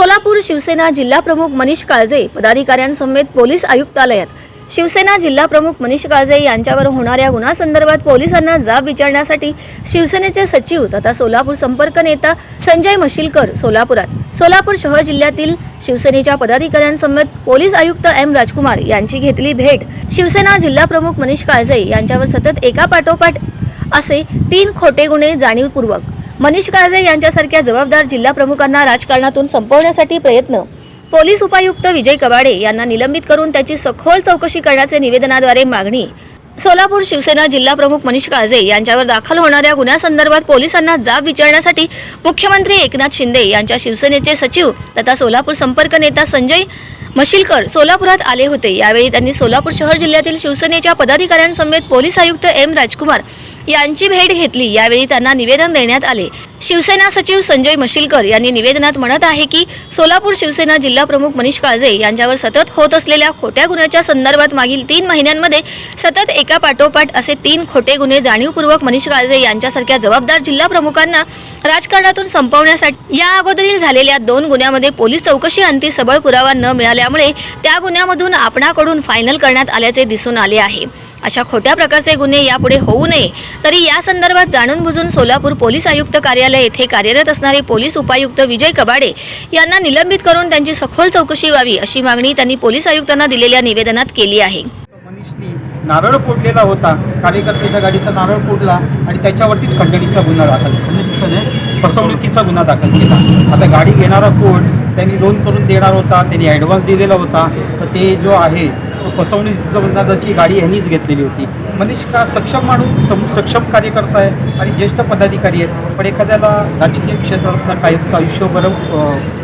सोलापूर शिवसेना जिल्हा प्रमुख मनीष काळजे पदाधिकाऱ्यांसमेत पोलीस आयुक्तालयात. शिवसेना जिल्हा प्रमुख मनीष काळजे यांच्यावर होणाऱ्या गुन्हासंदर्भात पोलिसांना जाब विचारण्यासाठी शिवसेनेचे सचिव तथा सोलापूर संपर्क नेता संजय मशिलकर सोलापुरात. सोलापूर शहर जिल्ह्यातील शिवसेनेच्या पदाधिकाऱ्यांसमेत पोलीस आयुक्त एम राजकुमार यांची घेतली भेट. शिवसेना जिल्हा प्रमुख मनीष काळजे यांच्यावर सतत एका पाठोपाठ असे तीन खोटे गुन्हे जाणीवपूर्वक मनीष काळजे यांच्यासारख्या जबाबदार जिल्हा प्रमुखांना राजकारणातून संपवण्यासाठी प्रयत्न. पोलीस उपायुक्त विजय कबाडे यांना निलंबित करून त्याची सखोल चौकशी करण्याचे निवेदनाद्वारे मागणी. सोलापूर शिवसेना जिल्हा प्रमुख मनीष काळजे यांच्यावर दाखल होणाऱ्या गुन्ह्यासंदर्भात पोलिसांना जाब विचारण्यासाठी मुख्यमंत्री एकनाथ शिंदे यांच्या शिवसेनेचे सचिव तथा सोलापूर संपर्क नेता संजय मशिलकर सोलापुरात आले होते. यावेळी त्यांनी सोलापूर शहर जिल्ह्यातील शिवसेनेच्या पदाधिकाऱ्यांसमेत पोलीस आयुक्त एम राजकुमार यांची भेट घेतली. यावेळी त्यांना निवेदन देण्यात आले. शिवसेना सचिव संजय मशिलकर यांनी निवेदनात म्हणत आहे की सोलापूर शिवसेना जिल्हा प्रमुख मनीष काळजे यांच्यावर सतत होत असलेल्या खोट्या गुन्ह्याच्या संदर्भात मागील तीन महिन्यांमध्ये सतत एका पाठोपाठ असे तीन खोटे गुन्हे जाणीवपूर्वक मनीष काळजे यांच्यासारख्या जबाबदार जिल्हा प्रमुखांना राजकारणातून संपवण्यासाठी या अगोदरील झालेल्या दोन गुन्ह्यामध्ये पोलीस चौकशी अंती सबळ पुरावा न मिळाल्यामुळे त्या गुन्ह्यामधून आपणाकडून फायनल करण्यात आल्याचे दिसून आले आहे. अशा खोट्या प्रकारचे गुन्हे यापुढे होऊ नये. तरी या संदर्भात जाणून बुजून सोलापूर पोलीस आयुक्त कार्यालय येथे कार्यरत असणारे पोलीस उपायुक्त विजय कबाडे यांना निलंबित करून त्यांची सखोल चौकशी व्हावी अशी मागणी त्यांनी पोलीस आयुक्तांना दिलेल्या निवेदनात केली आहे. मनीषनी नारळ फोडलेला होता. कार्यकर्त्याच्या गाडीचा नारळ फोडला आणि त्याच्यावरतीच खंडणीचा गुन्हा दाखल फसवणुकीचा गुन्हा दाखल केला. आता गाडी घेणारा कोण? त्यांनी लोन करून देणार होता. त्यांनी ॲडव्हान्स दिलेला होता. तर ते जो आहे तो फसवणुकीचा गाडी ह्यांनीच घेतलेली होती. मनीष का सक्षम माणूस सम सक्षम कार्यकर्ता आहे आणि ज्येष्ठ पदाधिकारी आहेत पण एखाद्याला राजकीय क्षेत्रातलं कायमचं आयुष्य बरं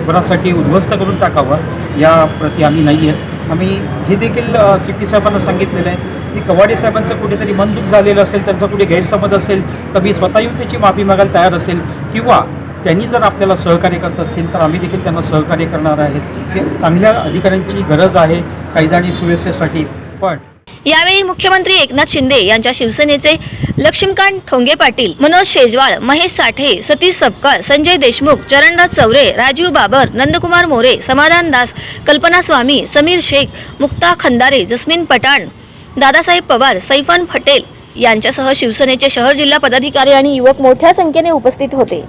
बरासाठी उद्ध्वस्त करून टाकावं या प्रती आम्ही नाही आहेत आम्ही हे देखील सिटी साहेबांना सांगितलेलं आहे की कवाडे साहेबांचं कुठेतरी मनदुख झालेलं असेल त्यांचा कुठे गैरसमज असेल तर मी स्वतः येऊन त्याची माफी मागायला तयार असेल किंवा त्यांनी जर आपल्याला सहकार्य करत असतील तर आम्ही देखील त्यांना सहकार्य करणार आहेत. चांगल्या अधिकाऱ्यांची गरज आहे कायदा आणि सुव्यवस्थेसाठी. पण यावेळी मुख्यमंत्री एकनाथ शिंदे यांच्या शिवसेनेचे लक्ष्मीकांत ठोंगे पाटील मनोज शेजवाळ महेश साठे सतीश सपकाळ संजय देशमुख चरणराज चौरे राजीव बाबर नंदकुमार मोरे समाधान दास कल्पना स्वामी समीर शेख मुक्ता खंदारे जस्मिन पठाण दादासाहेब पवार सैफान पटेल यांच्यासह शिवसेनेचे शहर जिल्हा पदाधिकारी आणि युवक मोठ्या संख्येने उपस्थित होते.